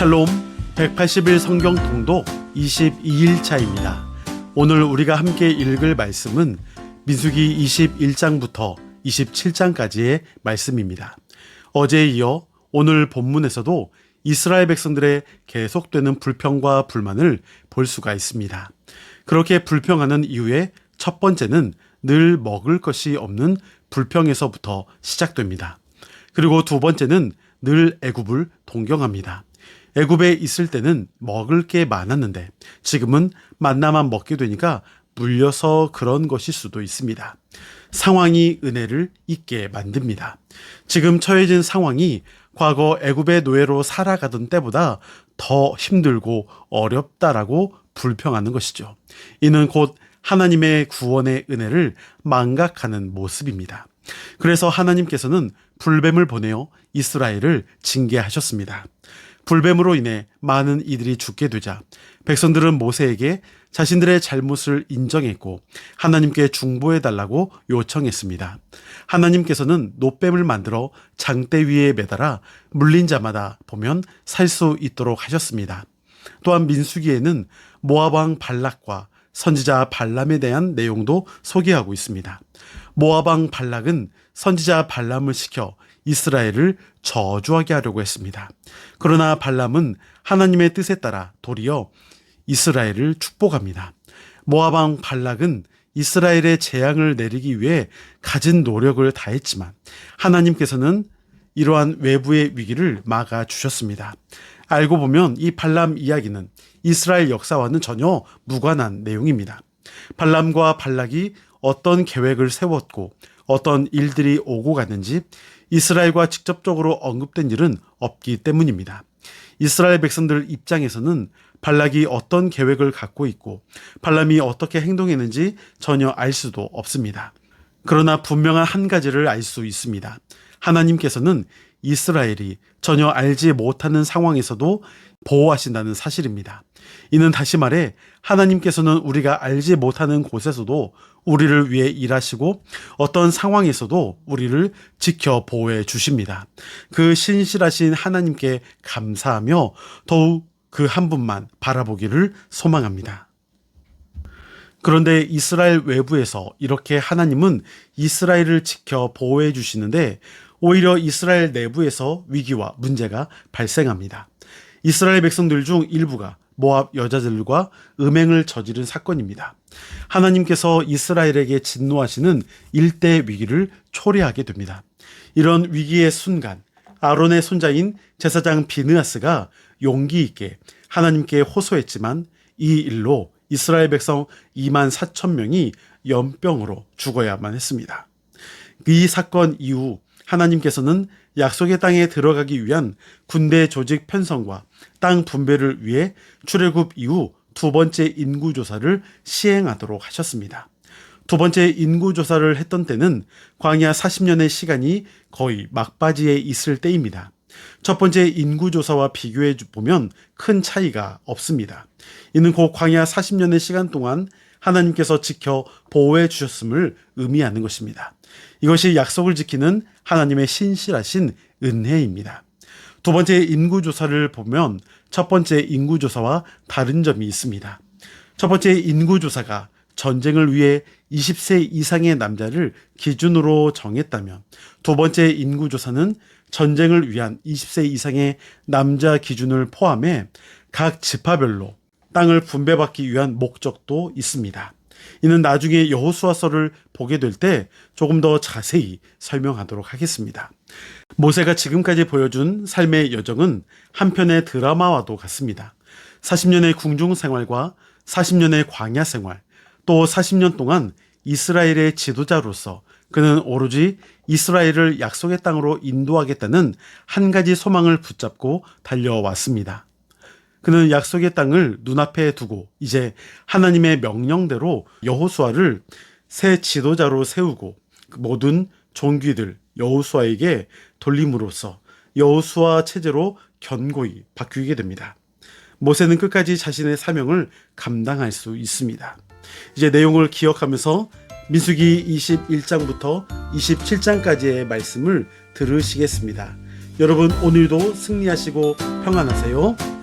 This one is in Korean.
샬롬 180일 성경 통독 22일차입니다. 오늘 우리가 함께 읽을 말씀은 민수기 21장부터 27장까지의 말씀입니다. 어제에 이어 오늘 본문에서도 이스라엘 백성들의 계속되는 불평과 불만을 볼 수가 있습니다. 그렇게 불평하는 이유의 첫 번째는 늘 먹을 것이 없는 불평에서부터 시작됩니다. 그리고 두 번째는 늘 애굽을 동경합니다. 애굽에 있을 때는 먹을 게 많았는데 지금은 만나만 먹게 되니까 물려서 그런 것일 수도 있습니다. 상황이 은혜를 잊게 만듭니다. 지금 처해진 상황이 과거 애굽의 노예로 살아가던 때보다 더 힘들고 어렵다라고 불평하는 것이죠. 이는 곧 하나님의 구원의 은혜를 망각하는 모습입니다. 그래서 하나님께서는 불뱀을 보내어 이스라엘을 징계하셨습니다. 불뱀으로 인해 많은 이들이 죽게 되자 백성들은 모세에게 자신들의 잘못을 인정했고 하나님께 중보해 달라고 요청했습니다. 하나님께서는 노뱀을 만들어 장대 위에 매달아 물린 자마다 보면 살 수 있도록 하셨습니다. 또한 민수기에는 모압 왕 발락과 선지자 발람에 대한 내용도 소개하고 있습니다. 모압 왕 발락은 선지자 발람을 시켜 이스라엘을 저주하게 하려고 했습니다. 그러나 발람은 하나님의 뜻에 따라 도리어 이스라엘을 축복합니다. 왕 발락은 이스라엘의 재앙을 내리기 위해 가진 노력을 다했지만 하나님께서는 이러한 외부의 위기를 막아 주셨습니다. 알고 보면 이 발람 이야기는 이스라엘 역사와는 전혀 무관한 내용입니다. 발람과 발락이 어떤 계획을 세웠고 어떤 일들이 오고 갔는지 이스라엘과 직접적으로 언급된 일은 없기 때문입니다. 이스라엘 백성들 입장에서는 발락이 어떤 계획을 갖고 있고 발람이 어떻게 행동했는지 전혀 알 수도 없습니다. 그러나 분명한 한 가지를 알 수 있습니다. 하나님께서는 이스라엘이 전혀 알지 못하는 상황에서도 보호하신다는 사실입니다. 이는 다시 말해 하나님께서는 우리가 알지 못하는 곳에서도 우리를 위해 일하시고 어떤 상황에서도 우리를 지켜 보호해 주십니다. 그 신실하신 하나님께 감사하며 더욱 그 한 분만 바라보기를 소망합니다. 그런데 이스라엘 외부에서 이렇게 하나님은 이스라엘을 지켜 보호해 주시는데 오히려 이스라엘 내부에서 위기와 문제가 발생합니다. 이스라엘 백성들 중 일부가 모압 여자들과 음행을 저지른 사건입니다. 하나님께서 이스라엘에게 진노하시는 일대 위기를 초래하게 됩니다. 이런 위기의 순간 아론의 손자인 제사장 비느하스가 용기 있게 하나님께 호소했지만 이 일로 이스라엘 백성 2만 4천 명이 연병으로 죽어야만 했습니다. 이 사건 이후 하나님께서는 약속의 땅에 들어가기 위한 군대 조직 편성과 땅 분배를 위해 출애굽 이후 두 번째 인구 조사를 시행하도록 하셨습니다. 두 번째 인구 조사를 했던 때는 광야 40년의 시간이 거의 막바지에 있을 때입니다. 첫 번째 인구 조사와 비교해 보면 큰 차이가 없습니다. 이는 곧 광야 40년의 시간 동안 하나님께서 지켜 보호해 주셨음을 의미하는 것입니다. 이것이 약속을 지키는 하나님의 신실하신 은혜입니다. 두 번째 인구조사를 보면 첫 번째 인구조사와 다른 점이 있습니다. 첫 번째 인구조사가 전쟁을 위해 20세 이상의 남자를 기준으로 정했다면 두 번째 인구조사는 전쟁을 위한 20세 이상의 남자 기준을 포함해 각 지파별로 땅을 분배받기 위한 목적도 있습니다. 이는 나중에 여호수아서를 보게 될 때 조금 더 자세히 설명하도록 하겠습니다. 모세가 지금까지 보여준 삶의 여정은 한편의 드라마와도 같습니다. 40년의 궁중 생활과 40년의 광야 생활, 또 40년 동안 이스라엘의 지도자로서 그는 오로지 이스라엘을 약속의 땅으로 인도하겠다는 한 가지 소망을 붙잡고 달려왔습니다. 그는 약속의 땅을 눈앞에 두고 이제 하나님의 명령대로 여호수아를 새 지도자로 세우고 그 모든 종귀들 여호수아에게 돌림으로써 여호수아 체제로 견고히 바뀌게 됩니다. 모세는 끝까지 자신의 사명을 감당할 수 있습니다. 이제 내용을 기억하면서 민수기 21장부터 27장까지의 말씀을 들으시겠습니다. 여러분 오늘도 승리하시고 평안하세요.